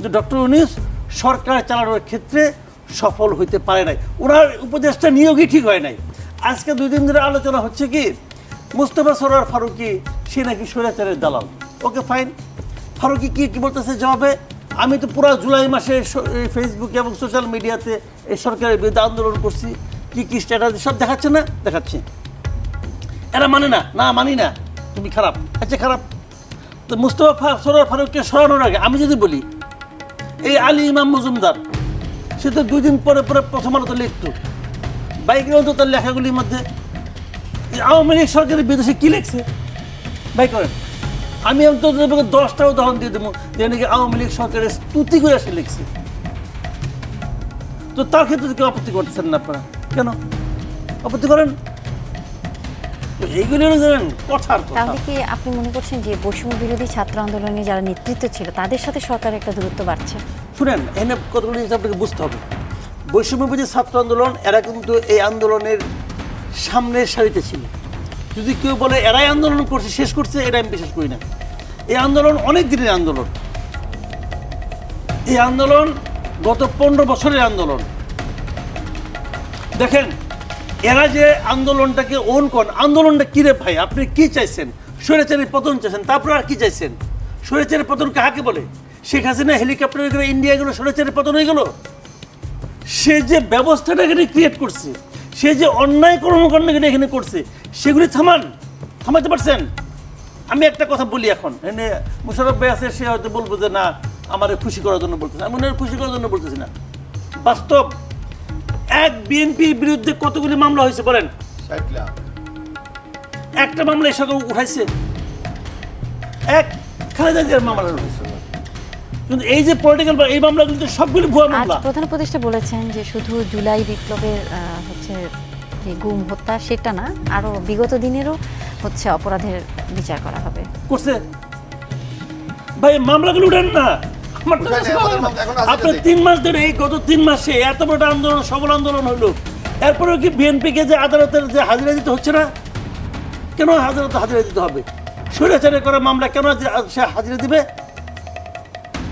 কিন্তু ডক্টর ইউনিস সরকার চালানোর ক্ষেত্রে সফল হইতে পারে নাই। ওনার উপদেশটা নিয়োগই ঠিক হয় নাই। আজকে দুই দিন ধরে আলোচনা হচ্ছে কি, মুস্তফা সরোয়ার ফারুকি, সে নাকি স্বৈরাচারের দালাল। Okay fine. ফারুকি কি কি বলতেছে জবাবে? আমি তো পুরো জুলাই মাসে ফেসবুকে এবং সোশ্যাল মিডিয়াতে এই সরকারের বিরুদ্ধে আন্দোলন করছি। কি কি স্ট্যাটাস, সব দেখাচ্ছে না? দেখাচ্ছে। এরা মানে না? না, মানি না। তুমি খারাপ। আচ্ছা খারাপ। তো মুস্তফা সরোয়ার ফারুককে সরানোর আগে আমি যদি বলি এই আলী ইমাম মজুমদার, সে তো দুই দিন পরে পরে প্রথম আলোতে লিখত। বাইকের অন্তত তার লেখাগুলির মধ্যে আওয়ামী লীগ সরকারের বিদেশে কী লিখছে? বাই করেন, আমি অন্তত দশটা উদাহরণ দিয়ে দেবো, যে নাকি আওয়ামী লীগ সরকারের স্তুতি করে সে লিখছে। তো তার ক্ষেত্রে কেউ আপত্তি করতেছেন না আপনারা। কেন? আপত্তি করেন? তো এইগুলি হলো জানেন কথার কথা। তাহলে কি আপনি মনে করছেন যে বৈষম্য বিরোধী ছাত্র আন্দোলনে যারা নেতৃত্ব ছিল তাদের সাথে সরকারের একটা দূরত্ব বাড়ছে? শুনেন এনে কতগুলো জিনিস আপনাকে বুঝতে হবে। বৈষম্যবিধি ছাত্র আন্দোলন এরা কিন্তু এই আন্দোলনের সামনের সারিতে ছিল। যদি কেউ বলে এরাই আন্দোলন করছে শেষ করছে এটা আমি বিশ্বাস করি না। এই আন্দোলন অনেক দিনের আন্দোলন। এই আন্দোলন গত পনেরো বছরের আন্দোলন। দেখেন এরা যে আন্দোলনটাকে ওন করেন আন্দোলনটা কি রে ভাই? আপনি কি চাইছেন? স্বৈরাচারের পতন চাইছেন, তারপরে আর কি চাইছেন? স্বৈরাচারের পতন কাহাকে বলে? শেখ হাসিনা হেলিকপ্টারে করে ইন্ডিয়া গেলো স্বৈরাচারের পতন হয়ে গেল? সে যে ব্যবস্থাটা এখানে ক্রিয়েট করছে, সে যে অন্যায় কর্মকাণ্ড এখানে এখানে করছে, সেগুলি থামান থামাতে পারছেন? আমি একটা কথা বলি এখন। এনে মুশারফ ভাই আছে, সে হয়তো বলব যে, না, আমার খুশি করার জন্য বলতেছে আমি খুশি করার জন্য বলতেছি না। বাস্তব এক বিএনপির বিরুদ্ধে কতগুলি মামলা হয়েছে বলেন? একটা মামলা এসে উঠাইছে। এক খালেদা জিয়ার মামলা উঠেছে কিন্তু এই যে পলিটিক্যাল এই মামলাগুলো তো সবগুলি ভুয়া মামলা। প্রধান উপদেষ্টা বলেছেন যে শুধু জুলাই বিপ্লবের আহ, হচ্ছে যে গুম হত্যা সেটা না আরও বিগত দিনেরও হচ্ছে অপরাধের বিচার করা হবে। করছে। ভাই মামলাগুলো উঠেন না। আমার তো কাছে ভালো আমাদের না। মধ্যে এখন আছে আপনার তিন মাস ধরে এই গত তিন মাসে এত বড় আন্দোলন সবল আন্দোলন হলো। এরপরেও কি বিএনপিকে যে আদালতের যে হাজিরা দিতে হচ্ছে না? কেন আদালতে হাজিরা দিতে হবে? স্বৈরাচারে করা মামলা কেন সে হাজিরা দিবে?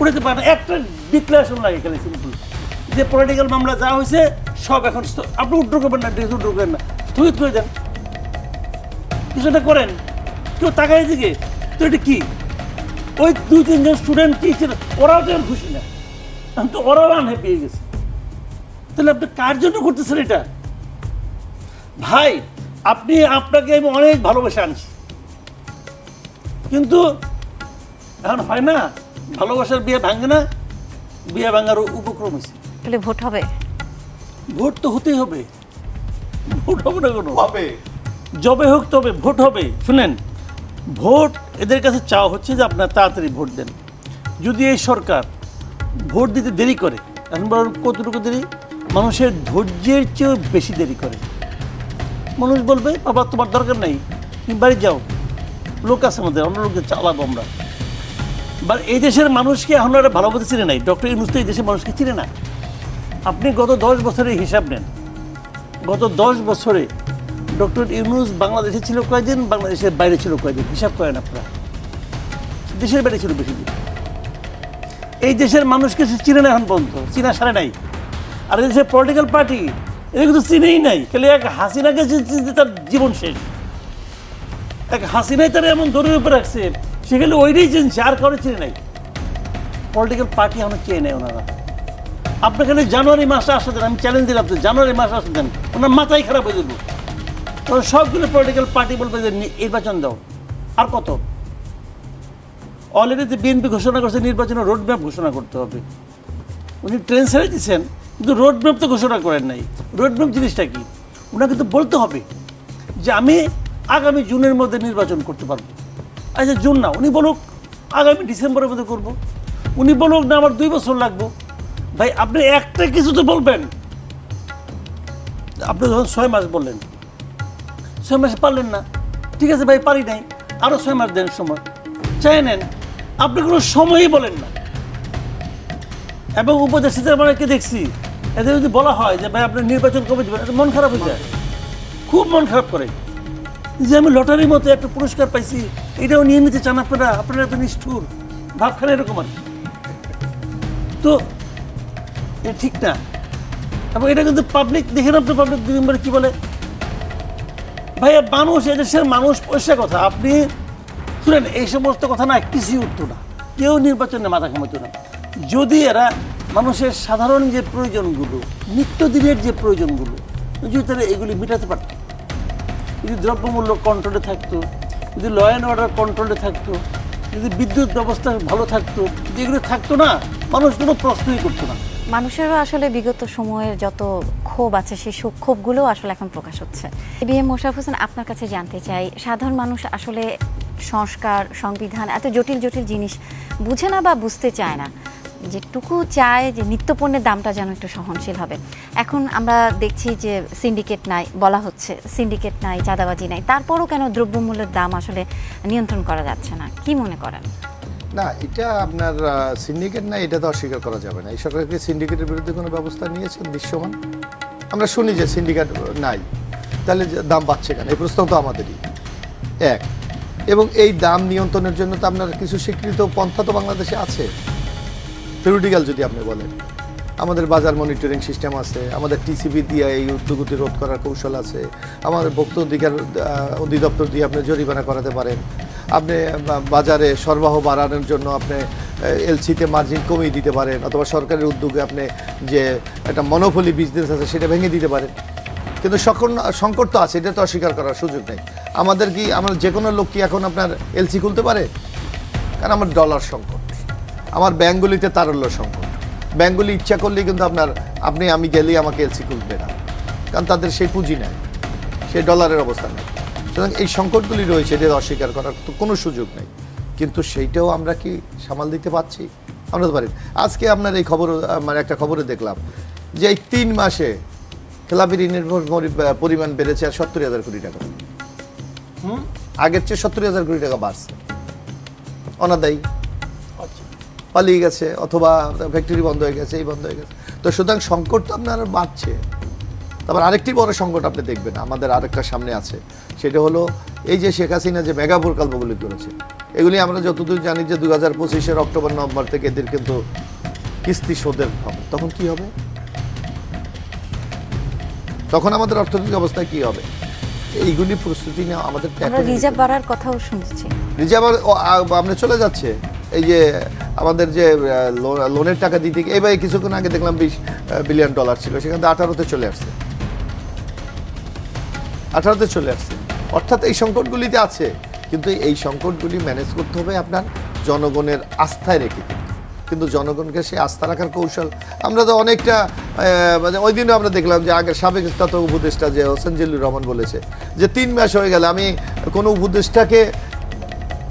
উঠাতে পারে না একটা ডিক্লারেশন লাগে এখানে সিম্পল যে পলিটিক্যাল মামলা যা হয়েছে সব এখন স্থ- আপনি উড্র করবেন না ডেকে উড্র করবেন না। স্থগিত করে দেন। কিছুটা করেন। কেউ তাকায় দিকে তো এটা কি? ওই দুই তিনজন স্টুডেন্ট কি ছিল ওরাও তো এখন খুশি না। এখন তো ওরাও আনহ্যাপি হয়ে গেছে। তাহলে আপনি কার জন্য করতেছেন এটা? ভাই আপনি আপনাকে আমি অনেক ভালোবেসে আনছি। কিন্তু এখন হয় না ভালোবাসার বিয়ে ভাঙে না বিয়ে ভাঙার উপক্রম হয়েছে। তাহলে ভোট হবে? ভোট তো হতেই হবে। ভোট হবে না কোনো। হবে। যবে হোক তবে ভোট হবে। শুনেন ভোট এদের কাছে চাওয়া হচ্ছে যে আপনার তাড়াতাড়ি ভোট দেন। যদি এই সরকার ভোট দিতে দেরি করে, এখন বলুন কতটুকু দেরি? মানুষের ধৈর্যের চেয়েও বেশি দেরি করে। মানুষ বলবে, বাবা, তোমার দরকার নেই, তুমি বাড়ি যাও। লোক আছে আমাদের, অন্য লোকদের চালাবো আমরা। বা এই দেশের মানুষকে এখন আর ভালোভাবে চিনে নাই। ডক্টর ইউনুস তো এই দেশের মানুষকে চিনে না। আপনি গত দশ বছরের হিসাব নেন। গত দশ বছরে ডক্টর ইউনুস বাংলাদেশে ছিল কয়দিন, বাংলাদেশের বাইরে ছিল কয়দিন? হিসাব করেন আপনারা। দেশের বাইরে ছিল বেশি দিন। এই দেশের মানুষকে সে চিনে না এখন পর্যন্ত। চিনা সারে নাই। আর এই দেশের পলিটিক্যাল পার্টি এদের কিন্তু চিনেই নাই। খালি এক হাসিনাকে চিনতে তার জীবন শেষ। এক হাসিনাই তারা এমন দরের উপরে রাখছে সেখানে ওইটাই চিনছে, আর কারও চিনে নাই। পলিটিক্যাল পার্টি এখন চেয়ে নেয় ওনারা। আপনি খালি জানুয়ারি মাসে আসতে দেন, আমি চ্যালেঞ্জ দিলাম জানুয়ারি মাসে আসতে দেন, ওনার মাথায় খারাপ হয়ে যাব। ওরা সবগুলো পলিটিক্যাল পার্টি বলবে যে নির্বাচন দাও। আর কত? অলরেডি যে বিএনপি ঘোষণা করছে নির্বাচনের রোড ম্যাপ ঘোষণা করতে হবে। উনি ট্রেন ছেড়ে দিচ্ছেন কিন্তু রোড ম্যাপ তো ঘোষণা করেন নাই। রোড ম্যাপ জিনিসটা কি? ওনাকে তো বলতে হবে যে আমি আগামী জুনের মধ্যে নির্বাচন করতে পারব। আচ্ছা জুন না, উনি বলুক, আগামী ডিসেম্বরের মধ্যে করব। উনি বলুক, না, আমার দুই বছর লাগবো। ভাই, আপনি একটা কিছু তো বলবেন। আপনি যখন ছয় মাস বললেন। ছয় মাসে পারলেন না। ঠিক আছে ভাই, পারি নাই। আরও ছয় মাস দেন সময়। চাই নেন। আপনি কোনো সময়ই বলেন না। এবং উপদেষ্টাদের অনেককে দেখছি? এদের যদি বলা হয় যে, ভাই, আপনি নির্বাচন কবে দেবেন? মন খারাপ হয়ে যায়। খুব মন খারাপ করে। যে আমি লটারির মতো একটা পুরস্কার পাইছি, এটাও নিয়ে নিতে চান আপনারা? আপনারা এত নিষ্ঠুর। ভাবখানে এরকম আর। তো এটা ঠিক না। এবং এটা কিন্তু পাবলিক দেখেন আপনি পাবলিক কি বলে? ভাইয়া, মানুষ, এদেশের মানুষ, পয়সা কথা। আপনি শুনেন, এই সমস্ত কথা না, কিছুই উঠতো না। কেউ নির্বাচনে মাথা ঘামাতো না। যদি এরা মানুষের সাধারণ যে প্রয়োজনগুলো, নিত্যদিনের যে প্রয়োজনগুলো, যদি তারা এগুলি মেটাতে পারত, যদি দ্রব্যমূল্য কন্ট্রোলে থাকতো, যদি ল অ্যান্ড অর্ডার কন্ট্রোলে থাকতো, যদি বিদ্যুৎ ব্যবস্থা ভালো থাকতো, যদি এগুলো থাকতো না, মানুষ কোনো প্রশ্নই করতো না। মানুষেরও আসলে বিগত সময়ের যত ক্ষোভ আছে, সেই সব ক্ষোভগুলো আসলে এখন প্রকাশ হচ্ছে। বি এম মোশারফ হোসেন, আপনার কাছে জানতে চাই, সাধারণ মানুষ আসলে সংস্কার, সংবিধান এত জটিল জটিল জিনিস বুঝে না বা বুঝতে চায় না। যেটুকু চায় যে নিত্যপণ্যের দামটা যেন একটু সহনশীল হবে। এখন আমরা দেখছি যে সিন্ডিকেট নাই, বলা হচ্ছে, সিন্ডিকেট নাই, চাঁদাবাজি নাই। তারপরও কেন দ্রব্যমূল্যের দাম আসলে নিয়ন্ত্রণ করা যাচ্ছে না? কি মনে করেন? না, এটা আপনার সিন্ডিকেট না, এটা তো অস্বীকার করা যাবে না। এই সরকার কি সিন্ডিকেটের বিরুদ্ধে কোনো ব্যবস্থা নিয়েছে দৃশ্যমান? আমরা শুনি যে সিন্ডিকেট নাই। তাহলে দাম বাড়ছে কেন? এই প্রশ্ন তো আমাদেরই। এক, এবং এই দাম নিয়ন্ত্রণের জন্য তো আপনার কিছু স্বীকৃত পন্থা তো বাংলাদেশে আছে। থিওরিটিক্যাল যদি আপনি বলেন। আমাদের বাজার মনিটরিং সিস্টেম আছে, আমাদের টিসিবি দিয়ে এই উদ্যোগতি রোধ করার কৌশল আছে, আমাদের ভোক্ত অধিকার অধিদপ্তর দিয়ে আপনি জরিমানা করাতে পারেন। আপনি বাজারে সরবরাহ বাড়ানোর জন্য আপনি এলসিতে মার্জিন কমিয়ে দিতে পারেন, অথবা সরকারের উদ্যোগে আপনি যে একটা মনোফলি বিজনেস আছে সেটা ভেঙে দিতে পারেন। কিন্তু সকল, সংকট তো আছে, এটা তো অস্বীকার করার সুযোগ নেই। আমাদের কি, আমার যে কোনো লোক কি এখন আপনার এলসি খুলতে পারে? কারণ আমার ডলার সংকট। আমার ব্যাঙ্কগুলিতে তারল্য সংকট। ব্যাঙ্কগুলি ইচ্ছা করলেই কিন্তু আপনার, আপনি, আমি গেলেই আমাকে এলসি খুলবে না। কারণ তাদের সেই পুঁজি নেয় সেই ডলারের অবস্থা নেই। সুতরাং এই সংকটগুলি রয়েছে এটা অস্বীকার করার তো কোনো সুযোগ নেই। কিন্তু সেইটাও আমরা কি সামাল দিতে পারছি? আমরা তো পারি আজকে আপনার এই খবর মানে একটা খবরে দেখলাম যে এই তিন মাসে খেলাপি ঋণের পরিমাণ বেড়েছে আর সত্তর হাজার কোটি টাকা। হুম? আগের চেয়ে সত্তর হাজার কোটি টাকা বাড়ছে। অনাদায়ী। আচ্ছা। পালিয়ে গেছে অথবা ফ্যাক্টরি বন্ধ হয়ে গেছে এই বন্ধ হয়ে গেছে। তো সুতরাং সংকট তো আপনার বাড়ছে। তারপর আরেকটি বড় সংকট আপনি দেখবেন আমাদের আরেকটা সামনে আছে। সেটা হলো এই যে শেখ হাসিনা যে মেগা প্রকল্পগুলি করেছে এগুলি আমরা যতদূর জানি যে দু হাজার পঁচিশের অক্টোবর নভেম্বর থেকে এদের কিন্তু কিস্তি শোধের হবে তখন কি হবে? তখন আমাদের অর্থনৈতিক অবস্থা কি হবে? এইগুলি প্রস্তুতি নেওয়া আমাদের রিজার্ভ বাড়ার কথাও শুনছি। রিজার্ভ আপনি চলে যাচ্ছে। এই যে আমাদের যে লোনের টাকা দিতে এবার কিছুক্ষণ আগে দেখলাম বিশ বিলিয়ন ডলার ছিল সেখান থেকে আঠারোতে চলে আসছে। আঠারোতে চলে আসছে। অর্থাৎ এই সংকটগুলিতে আছে, কিন্তু এই সংকটগুলি ম্যানেজ করতে হবে আপনার জনগণের আস্থায় রেখে। কিন্তু জনগণকে সেই আস্থা রাখার কৌশল, আমরা তো অনেকটা মানে ওই দিনও আমরা দেখলাম যে আগের সাবেক তত উপদেষ্টা যে হোসেন জিল্লুর রহমান বলেছে যে তিন মাস হয়ে গেলে, আমি কোনো উপদেষ্টাকে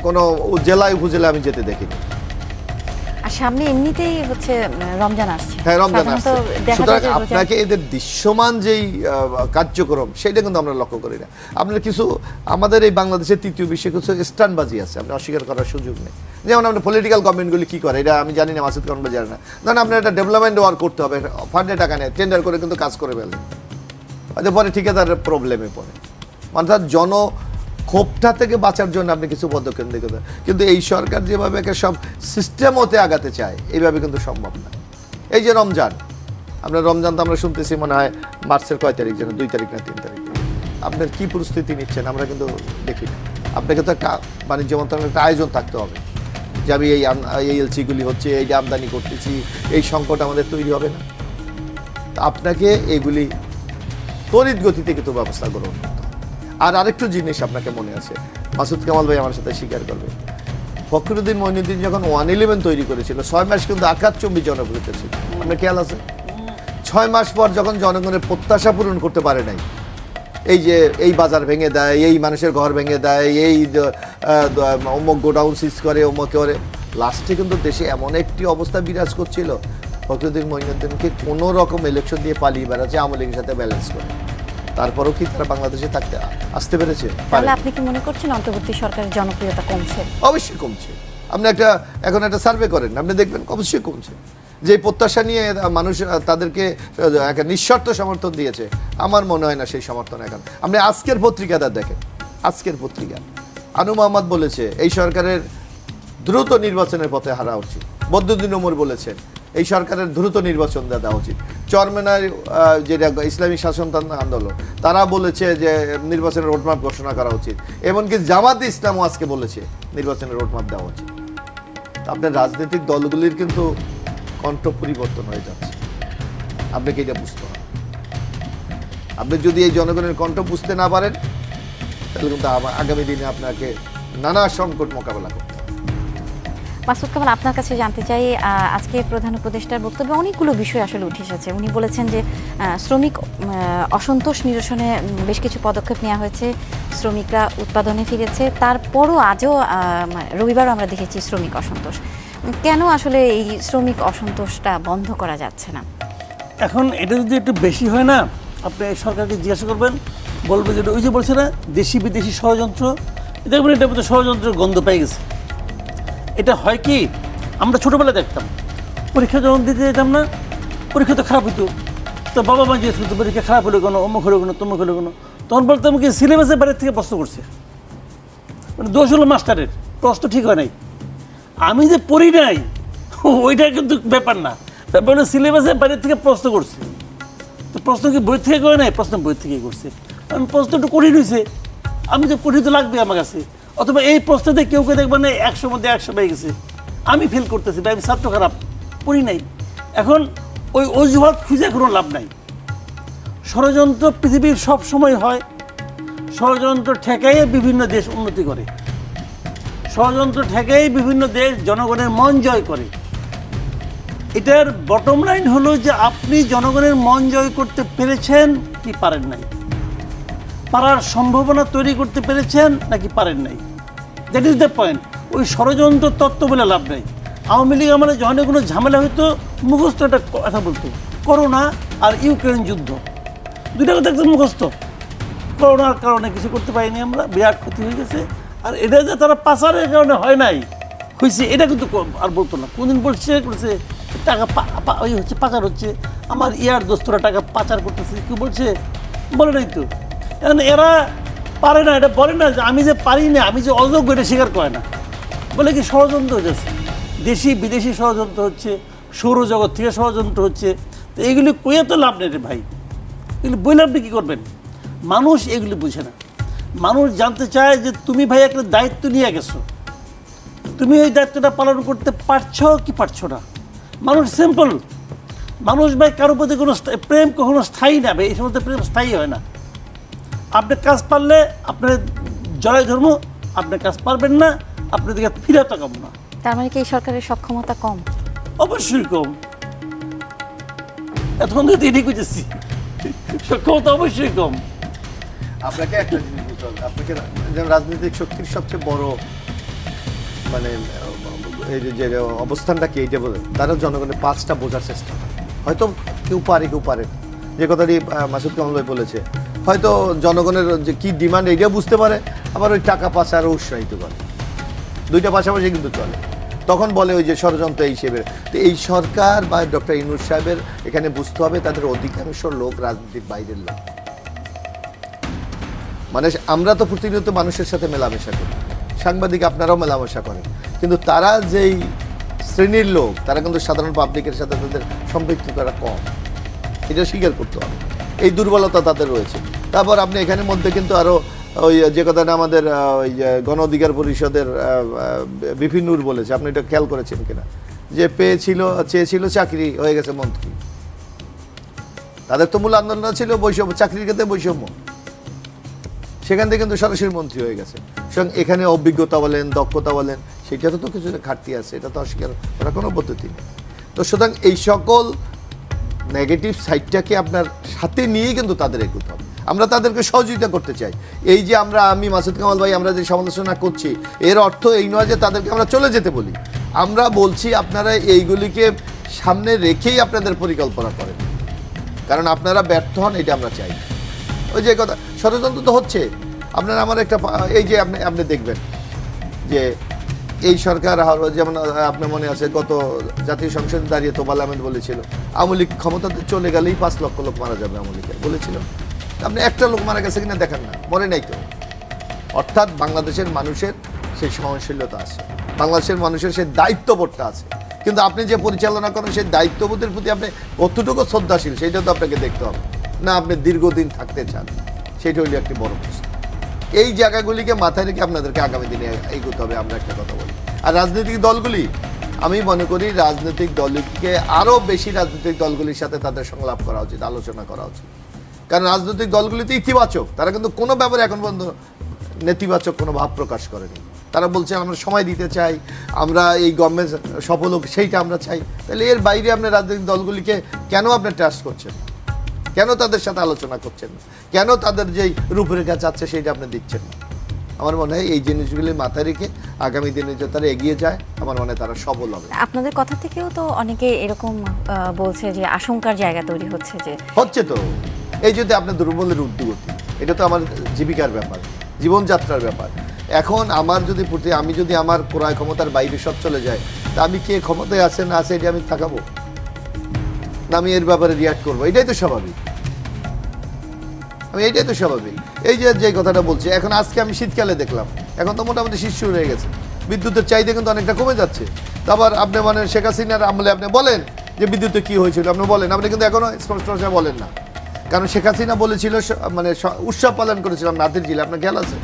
কোনো জেলায় উপজেলা আমি যেতে দেখিনি। আর সামনে এমনিতেই হচ্ছে রমজান আসছে। হ্যাঁ রমজান আসছে। সুতরাং আপনাকে এদের দৃশ্যমান যেই কার্যক্রম সেটা কিন্তু আমরা লক্ষ্য করি না। আপনার কিছু আমাদের এই বাংলাদেশের তৃতীয় বিশ্বে কিছু স্টানবাজি আছে আপনি অস্বীকার করার সুযোগ নেই। যেমন আপনার পলিটিক্যাল গভর্নমেন্টগুলি কি করে এটা আমি জানি না মাসুদ খান জানি না। ধরেন আপনার একটা ডেভেলপমেন্ট ওয়ার্ক করতে হবে ফান্ডে টাকা নেয় টেন্ডার করে কিন্তু কাজ করে ফেলে হয়তো পরে ঠিকাদারের প্রবলেমে পড়ে। অর্থাৎ জন ক্ষোভটা থেকে বাঁচার জন্য আপনি কিছু পদক্ষেপ নিতে। কিন্তু এই সরকার যেভাবে সব সিস্টেম হতে আগাতে চায়, এইভাবে কিন্তু সম্ভব না। এই যে রমজান, আপনার রমজান তো আমরা শুনতেছি মনে হয় মার্চের কয় তারিখ যেন, দুই তারিখ না তিন তারিখ। আপনার কি প্রস্তুতি নিচ্ছেন আমরা কিন্তু দেখি না। আপনাকে তো একটা বাণিজ্য মন্ত্রণালয়ের একটা আয়োজন থাকতে হবে। যে আমি এই এই এলসিগুলি হচ্ছে, এই যে আমদানি করতেছি, এই সংকট আমাদের তৈরি হবে না। আপনাকে এগুলি তড়িৎ গতিতে কিন্তু ব্যবস্থা গ্রহণ। আর আরেকটু জিনিস আপনাকে মনে আছে। মাসুদ কামাল ভাই আমার সাথে স্বীকার করবে। ফখরুদ্দিন মইনুদ্দিন যখন ওয়ান ইলেভেন তৈরি করেছিল, ছয় মাস কিন্তু আকাশ চম্বি জনপ্রিয়তা ছিল। আপনার খেয়াল আছে? ছয় মাস পর যখন জনগণের প্রত্যাশা পূরণ করতে পারে নাই, এই যে এই বাজার ভেঙে দেয়, এই মানুষের ঘর ভেঙে দেয়, এই অমুক গোডাউন সিজ করে, অমুক করে, লাস্টে কিন্তু দেশে এমন একটি অবস্থা বিরাজ করছিল, ফখরুদ্দিন মঈনুদ্দিনকে কোনো রকম ইলেকশন দিয়ে পালিয়ে বেড়াচ্ছে, আওয়ামী লীগের সাথে ব্যালেন্স করে। তারপরেও কি তারা বাংলাদেশে থাকতে আসতে পেরেছে? তাহলে আপনি কি মনে করছেন অন্তর্বর্তী সরকারের জনপ্রিয়তা কমছে? অবশ্যই কমছে। আপনি একটা এখন একটা সার্ভে করেন আপনি দেখবেন অবশ্যই কমছে। যে প্রত্যাশা নিয়ে মানুষ তাদেরকে একটা নিঃশর্ত সমর্থন দিয়েছে আমার মনে হয় না সেই সমর্থন এখন। আপনি আজকের পত্রিকাটা দেখেন আজকের পত্রিকা। আনু মোহাম্মদ বলেছে এই সরকারের দ্রুত নির্বাচনের পথে হারা উচিত। বদ্যুদ্দিন ওমর বলেছেন, এই সরকারের দ্রুত নির্বাচন দেওয়া উচিত। চরমেনার যেটা ইসলামী শাসনতন্ত্র আন্দোলন, তারা বলেছে যে নির্বাচনের রোডম্যাপ ঘোষণা করা উচিত। এমনকি জামাত ইসলামও আজকে বলেছে নির্বাচনের রোডম্যাপ দেওয়া উচিত। আপনার রাজনৈতিক দলগুলির কিন্তু কণ্ঠ পরিবর্তন হয়ে যাচ্ছে। আপনাকে এটা বুঝতে হবে আপনি যদি এই জনগণের কণ্ঠ বুঝতে না পারেন, তাহলে কিন্তু আগামী দিনে আপনাকে নানা সংকট মোকাবেলা করতে। মাসুদ কামাল আপনার কাছে জানতে চাই আজকে প্রধান উপদেষ্টার বক্তব্যে অনেকগুলো বিষয় আসলে উঠে এসেছে। উনি বলেছেন যে শ্রমিক অসন্তোষ নিরসনে বেশ কিছু পদক্ষেপ নেওয়া হয়েছে। শ্রমিকরা উৎপাদনে ফিরেছে। তারপরও আজও রবিবারও আমরা দেখেছি শ্রমিক অসন্তোষ। কেন আসলে এই শ্রমিক অসন্তোষটা বন্ধ করা যাচ্ছে না? এখন এটা যদি একটু বেশি হয় না, আপনি সরকারকে জিজ্ঞাসা করবেন বলবে যে ওই যে বলছে না দেশি বিদেশি ষড়যন্ত্র দেখবেন এটা ষড়যন্ত্রের গন্ধ পেয়ে গেছে। এটা হয় কি? আমরা ছোটোবেলায় দেখতাম। পরীক্ষা যখন দিতে যেতাম না, পরীক্ষা তো খারাপ হতো তো বাবা মা জিজ্ঞেস করতো, পরীক্ষা খারাপ হলো কেন? অমুক হলো কেন? তমুক হলো কেন? তখন বলতাম কি সিলেবাসের বাইরের থেকে প্রশ্ন করছে। মানে দোষ হলো মাস্টারের। প্রশ্ন ঠিক হয় নাই। আমি যে পড়ি নাই, ওইটা কিন্তু ব্যাপার না। ব্যাপার হলো সিলেবাসের বাইরের থেকে প্রশ্ন করছে। তো প্রশ্ন কি বই থেকে করে নাই? প্রশ্ন বই থেকে করছে। আমি প্রশ্ন একটু কঠিন হয়েছে আমি তো কঠিন তো লাগবে আমার কাছে। অথবা এই প্রশ্নতে কেউ কেউ দেখবেন একশোর মধ্যে একশো পেয়ে গেছে। আমি ফেল করতেছি বা আমি ছাত্র খারাপ পড়ি নাই। এখন ওই অজুহাত খুঁজে কোনো লাভ নাই। ষড়যন্ত্র পৃথিবীর সব সময় হয়, ষড়যন্ত্র ঠেকাইয়ে বিভিন্ন দেশ উন্নতি করে। ষড়যন্ত্র ঠেকেই বিভিন্ন দেশ জনগণের মন জয় করে। এটার বটম লাইন হলো যে আপনি জনগণের মন জয় করতে পেরেছেন কি পারেন নাই? পারার সম্ভাবনা তৈরি করতে পেরেছেন নাকি পারেন নাই? দ্যাট ইজ দ্য পয়েন্ট ওই ষড়যন্ত্র তত্ত্ব বলে লাভ নেই। আওয়ামী লীগ আমাদের যখন কোনো ঝামেলা হইতো, মুখস্থ একটা কথা বলতো, করোনা আর ইউক্রেন যুদ্ধ। দুইটা কথা একদম মুখস্থ। করোনার কারণে কিছু করতে পারিনি আমরা, বিরাট ক্ষতি হয়ে গেছে। আর এটা যে তারা পাচারের কারণে হয় নাই হয়েছে এটা কিন্তু আর বলতো না। কোনদিন বলছে করছে টাকা ওই হচ্ছে পাচার হচ্ছে, আমার ইয়ার দোস্তরা টাকা পাচার করতেছে কি বলছে, বলে নাই তো। এরা পারে না, এটা বলে না যে আমি যে পারি না, আমি যে অযোগ্য, এটা স্বীকার করে না। বলে কি ষড়যন্ত্র হচ্ছে? দেশি, বিদেশি ষড়যন্ত্র হচ্ছে, সৌরজগৎ থেকে ষড়যন্ত্র হচ্ছে। তো এগুলি কইয়া তো লাভ নেই রে ভাই। এগুলি বইলে আপনি কী করবেন? মানুষ এগুলি বুঝে না। মানুষ জানতে চায় যে তুমি ভাই একটা দায়িত্ব নিয়ে গেছো। তুমি ওই দায়িত্বটা পালন করতে পারছ কি পারছ না? মানুষ সিম্পল মানুষ ভাই কারোর প্রতি কোনো প্রেম কখনো স্থায়ী না ভাই, এই সমস্ত প্রেম স্থায়ী হয় না। আপনি কাজ পারলে আপনার জয় ধর্ম আপনি কাজ পারবেন না আপনার দিকে ফিরে তাকাব না। তার মানে কি এই সরকারের সক্ষমতা কম? অবশ্যই কম। এতক্ষণ তো এটাই খুঁজেছি। সক্ষমতা অবশ্যই কম। আপনাকে একটা জিনিস বুঝতে হবে আপনাকে রাজনৈতিক শক্তির সবচেয়ে বড় মানে এই যে- যে অবস্থানটা কি এইটা বলে তারা জনগণের পাঁচটা বোঝার চেষ্টা হয়তো কেউ পারে কেউ পারে যে কথাটি মাসুদ কামাল ভাই বলেছে হয়তো জনগণের যে কি ডিমান্ড এইটা বুঝতে পারে। আবার ওই টাকা পাশে আরও উৎসাহিত করে। দুইটা পাশাপাশি কিন্তু চলে। তখন বলে ওই যে ষড়যন্ত্র হিসেবে। তো এই সরকার বা ডক্টর ইনুর সাহেবের এখানে বুঝতে হবে, তাদের অধিকাংশ লোক রাজনীতির বাইরের লোক। মানে আমরা তো প্রতিনিয়ত মানুষের সাথে মেলামেশা করি। সাংবাদিক আপনারাও মেলামেশা করেন। কিন্তু তারা যেই শ্রেণির লোক, তারা কিন্তু সাধারণ পাবলিকের সাথে তাদের সম্পৃক্ততা কম। এটা স্বীকার করতে হবে। এই দুর্বলতা তাদের রয়েছে। তারপর আপনি এখানের মধ্যে কিন্তু আরও ওই যে কথাটা আমাদের ওই গণ অধিকার পরিষদের আহ, বলেছে। আপনি এটা খেয়াল করেছেন কিনা? যে পেয়েছিল চেয়েছিল চাকরি হয়ে গেছে মন্ত্রী। তাদের তো মূল আন্দোলন ছিল বৈষম্য চাকরির ক্ষেত্রে বৈষম্য। সেখান থেকে কিন্তু সরাসরি মন্ত্রী হয়ে গেছে। সুতরাং এখানে অভিজ্ঞতা বলেন দক্ষতা বলেন সেটারও তো কিছু ঘাটতি আছে এটা তো অস্বীকার করার কোনো পদ্ধতি নেই। তো সুতরাং এই সকল নেগেটিভ সাইডটাকে আপনার সাথে নিয়েই কিন্তু তাদের এগোতে হবে। আমরা তাদেরকে সহযোগিতা করতে চাই। এই যে আমরা, আমি মাসুদ কামাল ভাই, আমরা যে সমালোচনা করছি, এর অর্থ এই নয় যে তাদেরকে আমরা চলে যেতে বলি। আমরা বলছি আপনারা এইগুলিকে সামনে রেখেই আপনাদের পরিকল্পনা করেন। কারণ আপনারা ব্যর্থ হন, এটা আমরা চাই। ওই যে কথা, ষড়যন্ত্র তো হচ্ছে। আপনার আমার একটা এই যে আপনি আপনি দেখবেন যে এই সরকার যেমন আপনার মনে আছে, গত জাতীয় সংসদে দাঁড়িয়ে তোবাল আহমেদ বলেছিল, আওয়ামী লীগ ক্ষমতাতে চলে গেলেই পাঁচ লক্ষ লোক মারা যাবে আওয়ামী লীগের বলেছিল। আপনি একটা লোক মারা গেছে কিনা দেখেন না মরে নাই তো। অর্থাৎ বাংলাদেশের মানুষের সেই সহনশীলতা আছে, বাংলাদেশের মানুষের সেই দায়িত্ববোধটা আছে। কিন্তু আপনি যে পরিচালনা করেন, সেই দায়িত্ববোধের প্রতি আপনি কতটুকু শ্রদ্ধাশীল, সেটা তো আপনাকে দেখতে হবে। না, আপনি দীর্ঘদিন থাকতে চান, সেটা হলো একটি বড় প্রশ্ন। এই জায়গাগুলিকে মাথায় রেখে আপনাদেরকে আগামী দিনে এগোতে হবে, আমরা একটা কথা বলি। আর রাজনৈতিক দলগুলি, আমি মনে করি রাজনৈতিক দলকে আরও বেশি রাজনৈতিক দলগুলির সাথে তাদের সংলাপ করা উচিত, আলোচনা করা উচিত। কারণ রাজনৈতিক দলগুলি তো ইতিবাচক। তারা কিন্তু কোনো ব্যাপারে এখন পর্যন্ত নেতিবাচক কোনো ভাব প্রকাশ করেনি। তারা বলছে আমরা সময় দিতে চাই আমরা এই গভর্নমেন্ট সফল হোক সেইটা আমরা চাই। তাহলে এর বাইরে আপনি রাজনৈতিক দলগুলিকে কেন আপনি ট্রাস্ট করছেন? কেন তাদের সাথে আলোচনা করছেন? কেন তাদের যেই রূপরেখা চাচ্ছে সেইটা আপনি দিচ্ছেন না? আমার মনে হয় এই জিনিসগুলি মাথায় রেখে আগামী দিনে যে তারা এগিয়ে যায় আমার মনে হয় তারা সফল হবে। আপনাদের কথা থেকেও তো অনেকে এরকম বলছে যে আশঙ্কার জায়গা তৈরি হচ্ছে যে হচ্ছে তো। এই যদি আপনার দুর্বলের উদ্যোগতি, এটা তো আমার জীবিকার ব্যাপার, জীবনযাত্রার ব্যাপার। এখন আমার যদি প্রতি, আমি যদি আমার ক্রয় ক্ষমতার বাইরে সব চলে যায়, তা আমি কে ক্ষমতায় আছে না আছে এটা আমি তাকাবো না আমি এর ব্যাপারে রিয়াক্ট করব? এটাই তো স্বাভাবিক। আমি এটাই তো স্বাভাবিক। এই যে যে কথাটা বলছি, এখন আজকে আমি শীতকালে দেখলাম, এখন তো মোটামুটি শীত শুরু হয়ে গেছে। বিদ্যুতের চাহিদা কিন্তু অনেকটা কমে যাচ্ছে। তারপর আপনি মানে শেখ হাসিনার আমলে আপনি বলেন যে বিদ্যুতে কি হয়েছিল? আপনি বলেন, আপনি কিন্তু এখনও স্পষ্ট বলেন না। কারণ শেখ হাসিনা বলেছিল মানে উৎসব পালন করেছিলাম নাতির জিলে আপনার খেয়াল আছে?